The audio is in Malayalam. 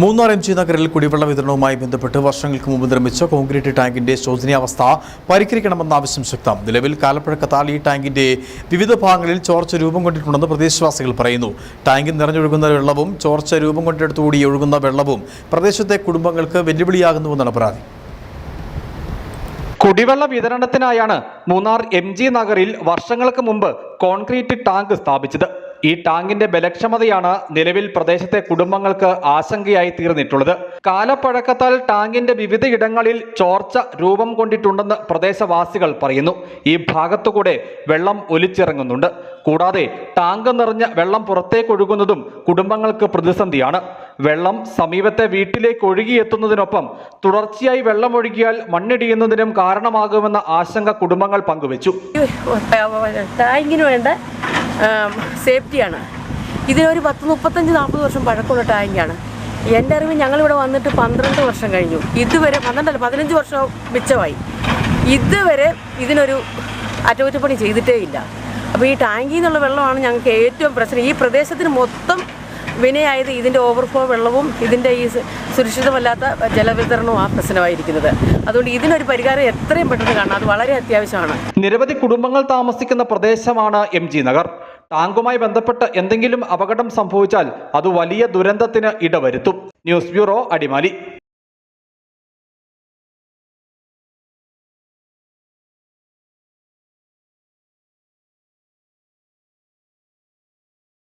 മൂന്നാർ എം ജി നഗറിൽ കുടിവെള്ള വിതരണവുമായി ബന്ധപ്പെട്ട് വർഷങ്ങൾക്ക് മുമ്പ് നിർമ്മിച്ച കോൺക്രീറ്റ് ടാങ്കിന്റെ ശോചനീയാവസ്ഥ പരിഹരിക്കണമെന്ന ആവശ്യം ശക്തം. നിലവിൽ കാലപ്പഴക്കത്താൽ ഈ ടാങ്കിന്റെ വിവിധ ഭാഗങ്ങളിൽ ചോർച്ച രൂപം കൊണ്ടിട്ടുണ്ടെന്ന് പ്രദേശവാസികൾ പറയുന്നു. ടാങ്കിൽ നിറഞ്ഞൊഴുകുന്ന വെള്ളവും ചോർച്ച രൂപം കൊണ്ടിടത്തുകൂടി ഒഴുകുന്ന വെള്ളവും പ്രദേശത്തെ കുടുംബങ്ങൾക്ക് വെല്ലുവിളിയാകുന്നുവെന്നാണ് പരാതി. കുടിവെള്ള വിതരണത്തിനായാണ് മൂന്നാർ എം ജി നഗറിൽ വർഷങ്ങൾക്ക് മുമ്പ് കോൺക്രീറ്റ് ടാങ്ക് സ്ഥാപിച്ചത്. ഈ ടാങ്കിന്റെ ബലക്ഷമതയാണ് നിലവിൽ പ്രദേശത്തെ കുടുംബങ്ങൾക്ക് ആശങ്കയായി തീർന്നിട്ടുള്ളത്. കാലപ്പഴക്കത്താൽ ടാങ്കിന്റെ വിവിധയിടങ്ങളിൽ ചോർച്ച രൂപം കൊണ്ടിട്ടുണ്ടെന്ന് പ്രദേശവാസികൾ പറയുന്നു. ഈ ഭാഗത്തുകൂടെ വെള്ളം ഒലിച്ചിറങ്ങുന്നുണ്ട്. കൂടാതെ ടാങ്ക് നിറഞ്ഞ വെള്ളം പുറത്തേക്കൊഴുകുന്നതും കുടുംബങ്ങൾക്ക് പ്രതിസന്ധിയാണ്. വെള്ളം സമീപത്തെ വീട്ടിലേക്ക് ഒഴുകിയെത്തുന്നതിനൊപ്പം തുടർച്ചയായി വെള്ളം ഒഴുകിയാൽ മണ്ണിടിയുന്നതിനും കാരണമാകുമെന്ന ആശങ്ക കുടുംബങ്ങൾ പങ്കുവച്ചു. സേഫ്റ്റിയാണ്. ഇതിനൊരു പത്ത് മുപ്പത്തഞ്ച് നാൽപ്പത് വർഷം പഴക്കമുള്ള ടാങ്കാണ് എന്റെ അറിവ് ഞങ്ങളിവിടെ വന്നിട്ട് പന്ത്രണ്ട് വർഷം കഴിഞ്ഞു. ഇതുവരെ പന്ത്രണ്ടല്ല പതിനഞ്ച് വർഷം മിച്ചമായി. ഇതുവരെ ഇതിനൊരു അറ്റകുറ്റപ്പണി ചെയ്തിട്ടേ ഇല്ല. അപ്പോൾ ഈ ടാങ്കിൽ നിന്നുള്ള വെള്ളമാണ് ഞങ്ങൾക്ക് ഏറ്റവും പ്രശ്നം. ഈ പ്രദേശത്തിന് മൊത്തം വിനയായത് ഇതിന്റെ ഓവർഫ്ലോ വെള്ളവും ഇതിന്റെ ഈ സുരക്ഷിതമല്ലാത്ത ജലവിതരണവും ആ പ്രശ്നമായിരിക്കുന്നത്. അതുകൊണ്ട് ഇതിനൊരു പരിഹാരം എത്രയും പെട്ടെന്ന് കാണണം. അത് വളരെ അത്യാവശ്യമാണ്. നിരവധി കുടുംബങ്ങൾ താമസിക്കുന്ന പ്രദേശമാണ് എം നഗർ. ടാങ്കുമായി ബന്ധപ്പെട്ട് എന്തെങ്കിലും അപകടം സംഭവിച്ചാൽ അത് വലിയ ദുരന്തത്തിന് ഇടവരുത്തും. News bureau Adimali.